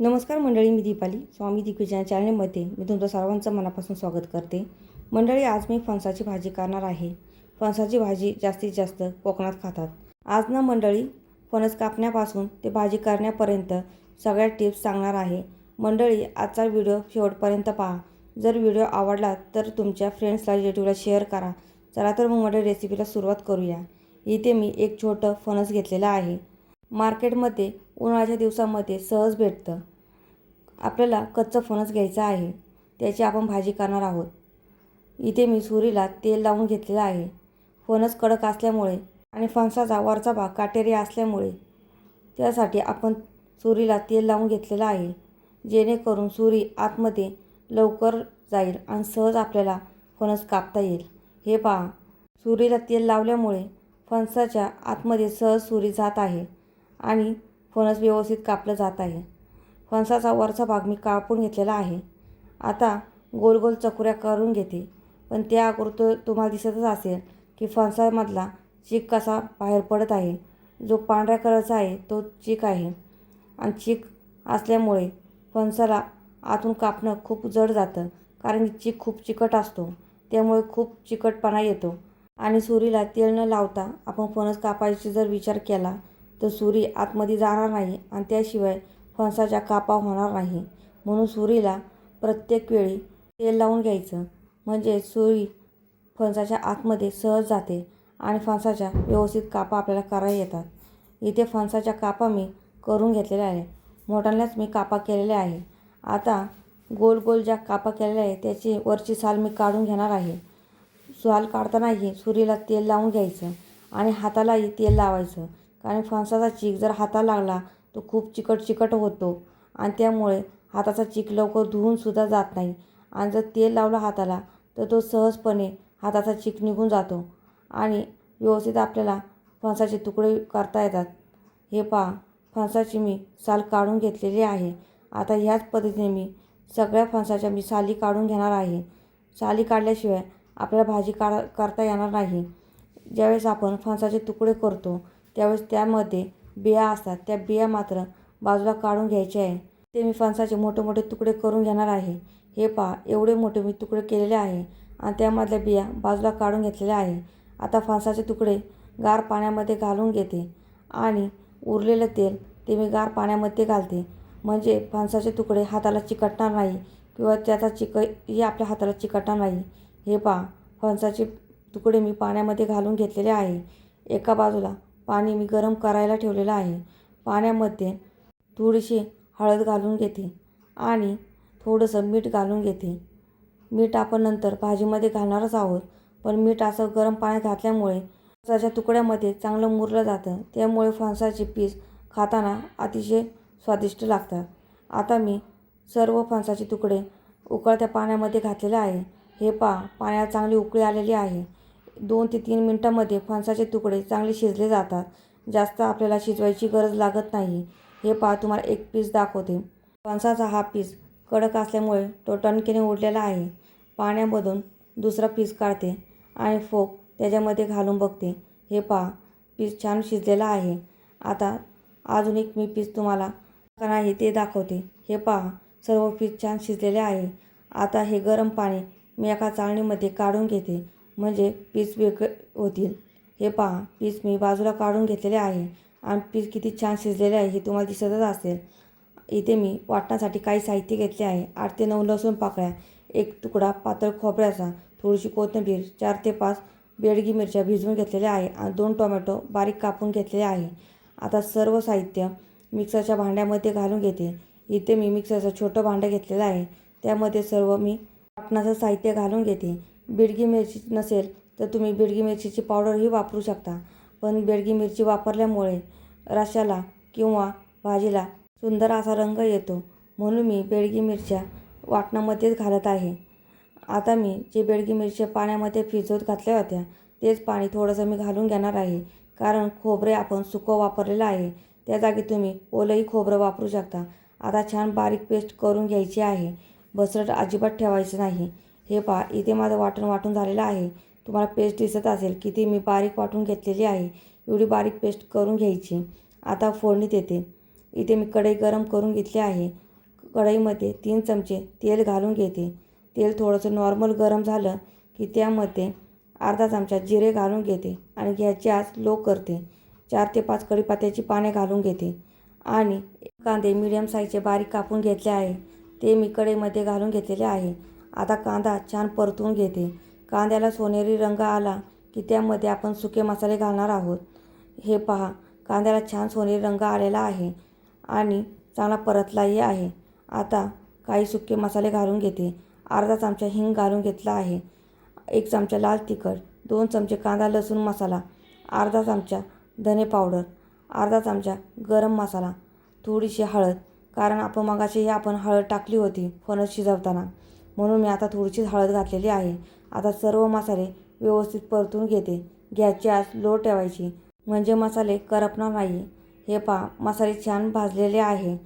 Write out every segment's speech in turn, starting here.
नमस्कार मंडळी मी दीपाली. स्वामी दिग्विजया चॅनलमध्ये मी तुमचं सर्वांचं मनापासून स्वागत करते. मंडळी आज मी फणसाची भाजी करणार आहे. फणसाची भाजी जास्तीत जास्त कोकणात खातात. आज ना मंडळी फणस कापण्यापासून ते भाजी करण्यापर्यंत सगळ्या टिप्स सांगणार आहे. मंडळी आजचा व्हिडिओ शेवटपर्यंत पहा. जर व्हिडिओ आवडला तर तुमच्या फ्रेंड्सला रिलेटिव्हला शेअर करा. चला तर मग मंडळी रेसिपीला सुरुवात करूया. इथे मी एक छोटं फणस घेतलेलं आहे. मार्केटमध्ये उन्हाळ्याच्या दिवसामध्ये सहज भेटतं. आपल्याला कच्चं फणस घ्यायचं आहे. त्याची आपण भाजी करणार आहोत. इथे मी सुरीला तेल लावून घेतलेलं आहे. फणस कडक असल्यामुळे आणि फणसाचा वरचा भाग काटेरी असल्यामुळे त्यासाठी आपण सुरीला तेल लावून घेतलेलं आहे. जेणेकरून सुरी आतमध्ये लवकर जाईल आणि सहज आपल्याला फणस कापता येईल. हे पहा. सुरीला तेल लावल्यामुळे फणसाच्या आतमध्ये सहज सुरी जात आहे. आणि फणस व्यवस्थित कापलं जात आहे. फणसाचा वरचा भाग मी कापून घेतलेला आहे. आता गोल गोल चकुऱ्या करून घेते. पण त्या अगोदर तो तुम्हाला दिसतच असेल की फणसामधला चीक कसा बाहेर पडत आहे. जो पांढऱ्या कलरचा आहे तो चीक आहे. आणि चीक असल्यामुळे फणसाला आतून कापणं खूप जड जातं. कारण की चीक खूप चिकट असतो. त्यामुळे खूप चिकटपणा येतो. आणि सुरीला तेल न लावता आपण फणस कापायची जर विचार केला तर सुरी आतमध्ये जाणार नाही आणि त्याशिवाय फणसाच्या कापा होणार नाही. म्हणून सुरीला प्रत्येक वेळी तेल लावून घ्यायचं. म्हणजे सुरी फणसाच्या आतमध्ये सहज जाते आणि फणसाच्या व्यवस्थित कापा आपल्याला करायला येतात. इथे फणसाच्या कापा मी करून घेतलेल्या आहे मोठ्यांनाच मी कापा केलेल्या आहे. आता गोल गोल ज्या कापा केलेल्या आहे त्याची वरची साल मी काढून घेणार आहे. साल काढतानाही सुरीला तेल लावून घ्यायचं आणि हातालाही तेल लावायचं. कारण फणसाचा चीक जर हाताला लागला तो खूप चिकट चिकट होतो. आणि त्यामुळे हाताचा चीक लवकर धुवूनसुद्धा जात नाही. आणि जर तेल लावलं हाताला तर तो सहजपणे हाताचा चीक निघून जातो. आणि व्यवस्थित आपल्याला फणसाचे तुकडे करता येतात. हे पहा फणसाची मी साल काढून घेतलेली आहे. आता ह्याच पद्धतीने मी सगळ्या फणसाच्या मी साली काढून घेणार आहे. साली काढल्याशिवाय आपल्याला भाजी काढ करता येणार नाही. ज्यावेळेस आपण फणसाचे तुकडे करतो त्यावेळेस त्यामध्ये बिया असतात. त्या बिया मात्र बाजूला काढून घ्यायचे आहे. ते मी फणसाचे मोठे मोठे तुकडे करून घेणार आहे. हे पहा एवढे मोठे मी तुकडे केलेले आहे आणि त्यामधल्या बिया बाजूला काढून घेतलेल्या आहे. आता फणसाचे तुकडे गार पाण्यामध्ये घालून घेते आणि उरलेलं तेल ते मी गार पाण्यामध्ये घालते. म्हणजे फणसाचे तुकडे हाताला चिकटणार नाही किंवा त्याचा चिकही आपल्या हाताला चिकटणार नाही. हे पहा फणसाचे तुकडे मी पाण्यामध्ये घालून घेतलेले आहे. एका बाजूला पाणी मी गरम करायला ठेवलेलं आहे. पाण्यामध्ये थोडीशी हळद घालून घेते आणि थोडंसं मीठ घालून घेते. मीठ आपण नंतर भाजीमध्ये घालणारच आहोत पण मीठ असं गरम पाण्यात घातल्यामुळे फणसाच्या तुकड्यामध्ये चांगलं मुरलं जातं. त्यामुळे फणसाचे पीस खाताना अतिशय स्वादिष्ट लागतात. आता मी सर्व फणसाचे तुकडे उकळत्या पाण्यामध्ये घातलेले आहे. हे पहा पाण्यात चांगली उकळी आलेली आहे. दोन ते तीन मिनटामध्ये फणसाचे तुकडे चांगले शिजले जातात. जास्त आपल्याला शिजवायची गरज लागत नाही. हे पहा तुम्हाला एक पीस दाखवते. फणसाचा हा पीस कडक असल्यामुळे तो टणकीने उडलेला आहे. पाण्यामधून दुसरा पीस काढते आणि फोक त्याच्यामध्ये घालून बघते. हे पहा पीस छान शिजलेला आहे. आता अजून एक मी पीस तुम्हाला का नाही ते दाखवते. हे पहा सर्व पीस छान शिजलेले आहे. आता हे गरम पाणी मी एका चाळणीमध्ये काढून घेते. म्हणजे पीस वेगळे होतील. हे पहा पीस मी बाजूला काढून घेतलेले आहे आणि पीस किती छान शिजलेले आहे हे तुम्हाला दिसतच असेल. इथे मी वाटण्यासाठी काही साहित्य घेतले आहे. आठ ते नऊ लसूण पाकळ्या एक तुकडा पातळ खोबऱ्याचा थोडीशी कोथिंबीर चार ते पाच बेडगी मिरच्या भिजवून घेतलेल्या आहे आणि दोन टोमॅटो बारीक कापून घेतलेले आहे. आता सर्व साहित्य मिक्सरच्या भांड्यामध्ये घालून घेते. इथे मी मिक्सरचं छोटं भांडं घेतलेलं आहे. त्यामध्ये सर्व मी वाटणाचं साहित्य घालून घेते. बेडगी मिरची नसेल तर तुम्ही बेडगी मिरचीची पावडरही वापरू शकता. पण बेडगी मिरची वापरल्यामुळे रशाला किंवा भाजीला सुंदर असा रंग येतो. म्हणून मी बेडगी मिरच्या वाटणामध्येच घालत आहे. आता मी जे बेडगी मिरच्या पाण्यामध्ये फिजवत घातल्या होत्या तेच पाणी थोडंसं मी घालून घेणार आहे. कारण खोबरे आपण सुकं वापरलेलं आहे. त्या जागी तुम्ही ओलंही खोबरं वापरू शकता. आता छान बारीक पेस्ट करून घ्यायची आहे. बसरट अजिबात ठेवायचं नाही. हे पहा इथे माझं वाटण वाटून झालेलं आहे. तुम्हाला पेस्ट दिसत असेल की ती मी बारीक वाटून घेतलेली आहे. एवढी बारीक पेस्ट करून घ्यायची. आता फोडणीत येते. इथे मी कढई गरम करून घेतली आहे. कढईमध्ये तीन चमचे तेल घालून घेते. तेल थोडंसं नॉर्मल गरम झालं की त्यामध्ये अर्धा चमचा जिरे घालून घेते आणि घ्यायची आज लो करते. चार ते पाच कढीपात्याची पाने घालून घेते. आणि कांदे मिडियम साईजचे बारीक कापून घेतले आहे. ते मी कढईमध्ये घालून घेतलेले आहे. आता कांदा छान परतून घेते. कांद्याला सोनेरी रंग आला की त्यामध्ये आपण सुके मसाले घालणार आहोत. हे पहा कांद्याला छान सोनेरी रंग आलेला आहे आणि चांगला परतलाही आहे. आता काही सुके मसाले घालून घेते. अर्धा चमचा हिंग घालून घेतला आहे. एक चमचा लाल तिखट दोन चमचे कांदा लसूण मसाला अर्धा चमचा धने पावडर अर्धा चमचा गरम मसाला थोडीशी हळद कारण आपण मगाशी आपण हळद टाकली होती फणस शिजवताना. म्हणून मी आता थोडीशी हळद घातलेली आहे. आता सर्व मसाले व्यवस्थित परतून घेते. गॅसची आच लो ठेवायची. म्हणजे मसाले करपणार नाही हे पहा मसाले छान भाजलेले आहे.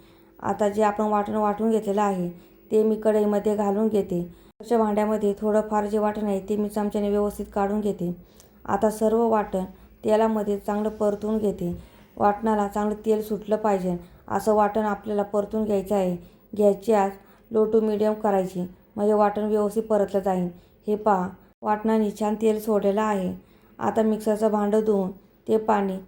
आता जे आपण वाटण वाटून घेतलेलं आहे ते मी कढईमध्ये घालून घेते. अशा भांड्यामध्ये थोडंफार जे वाटण आहे ते मी चमच्याने व्यवस्थित काढून घेते. आता सर्व वाटण तेलामध्ये चांगलं परतून घेते. वाटणाला चांगलं तेल सुटलं पाहिजे. असं वाटण आपल्याला परतून घ्यायचं आहे. गॅसची आच लो टू मिडियम करायची. म्हणजे वाटण व्यवस्थित परतलं जाईल हे पहा वाटणाने छान तेल सोडलेलं आहे. आता मिक्सरचं भांडं धुवून ते पाणी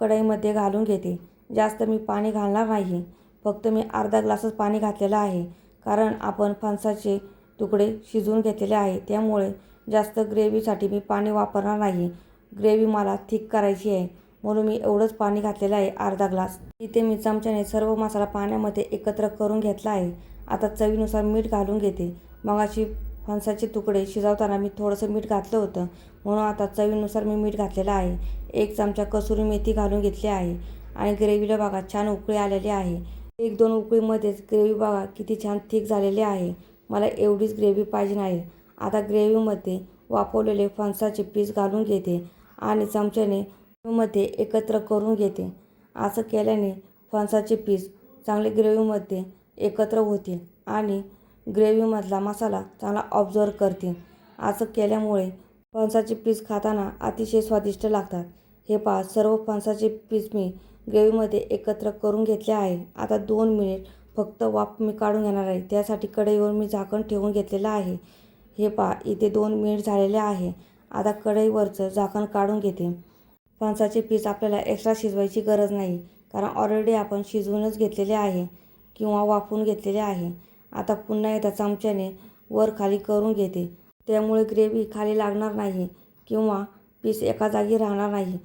कढईमध्ये घालून घेते. जास्त मी पाणी घालणार नाही. फक्त मी अर्धा ग्लासच पाणी घातलेलं आहे. कारण आपण फणसाचे तुकडे शिजवून घेतलेले आहे. त्यामुळे जास्त ग्रेव्हीसाठी मी पाणी वापरणार नाही. ग्रेव्ही मला थिक करायची आहे. म्हणून मी एवढंच पाणी घातलेलं आहे अर्धा ग्लास. इथे मी चमच्याने सर्व मसाला पाण्यामध्ये एकत्र करून घेतला आहे. आता चवीनुसार मीठ घालून घेते. मगाशी फणसाचे तुकडे शिजवताना मी थोडंसं मीठ घातलं होतं. म्हणून आता चवीनुसार मी मीठ घातलेलं आहे. एक चमचा कसुरी मेथी घालून घेतली आहे आणि ग्रेव्हीला बघा छान उकळी आलेली आहे. एक दोन उकळीमध्येच ग्रेव्ही बघा किती छान थिक झालेली आहे. मला एवढीच ग्रेव्ही पाहिजे आहे आता ग्रेव्हीमध्ये वाफवलेले फणसाचे पीस घालून घेते आणि चमच्याने मध्ये एकत्र करून घेते. असं केल्याने फणसाचे पीस चांगले ग्रेव्हीमध्ये एकत्र होतील आणि ग्रेव्हीमधला मसाला चांगला ऑब्झर्व करतील. असं केल्यामुळे फणसाचे पीस खाताना अतिशय स्वादिष्ट लागतात. हे पहा सर्व फणसाचे पीस मी ग्रेव्हीमध्ये एकत्र करून घेतले आहे. आता दोन मिनिट फक्त वाफ मी काढून घेणार आहे. त्यासाठी कढईवर मी झाकण ठेवून घेतलेलं आहे. हे पहा इथे दोन मिनिट झालेले आहे. आता कढईवरचं झाकण काढून घेते. फणसाचे पीस आपल्याला एक्स्ट्रा शिजवायची गरज नाही कारण ऑलरेडी आपण शिजवूनच घेतलेले आहे. किंवा वाफवून घेतलेले आहे. आता पुन्हा एकदा चमच्याने वर खाली करून घेते. त्यामुळे ग्रेव्ही खाली लागणार नाही किंवा पीस एका जागी राहणार नाही.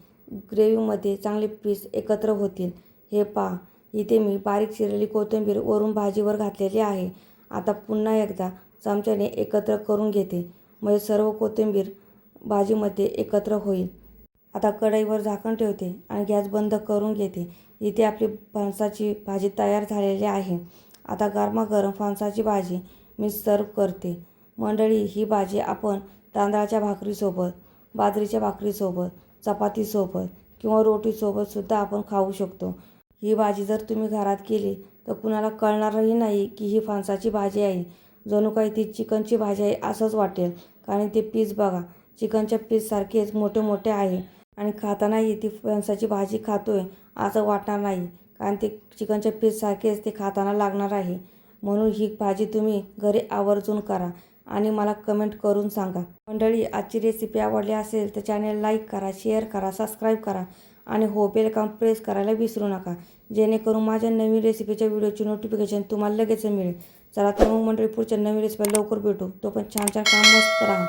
ग्रेव्हीमध्ये चांगले पीस एकत्र होतील. हे पहा इथे मी बारीक चिरलेली कोथिंबीर वरून भाजीवर घातलेली आहे. आता पुन्हा एकदा चमच्याने एकत्र करून घेते. म्हणजे सर्व कोथिंबीर भाजीमध्ये एकत्र होईल. आता कढईवर झाकण ठेवते आणि गॅस बंद करून घेते. इथे आपली फणसाची भाजी तयार झालेली आहे. आता गरमागरम फणसाची भाजी मी सर्व करते. मंडळी ही भाजी आपण तांदळाच्या भाकरीसोबत बाजरीच्या भाकरीसोबत चपातीसोबत किंवा रोटीसोबतसुद्धा आपण खाऊ शकतो. ही भाजी जर तुम्ही घरात केली तर कुणाला कळणारही नाही की ही फणसाची भाजी आहे. जणू काही ती चिकनची भाजी आहे असंच वाटेल. कारण ते पीस बघा चिकनच्या पीससारखेच मोठे मोठे आहे. आणि खातानाही ती फणसाची भाजी खातो आहे असं वाटणार नाही. कारण ते चिकनच्या पीससारखेच ते खाताना लागणार आहे. म्हणून ही भाजी तुम्ही घरी आवर्जून करा आणि मला कमेंट करून सांगा. मंडळी आजची रेसिपी आवडली असेल तर चॅनेल लाईक करा शेअर करा सबस्क्राईब करा आणि हो बेल काम प्रेस करायला विसरू नका. जेणेकरून माझ्या नवीन रेसिपीच्या व्हिडिओची नोटिफिकेशन तुम्हाला लगेच मिळेल. चला तर मग मंडळी पुढच्या नवीन रेसिपी लवकर भेटू. तो पण छान छान काम मस्त राहा.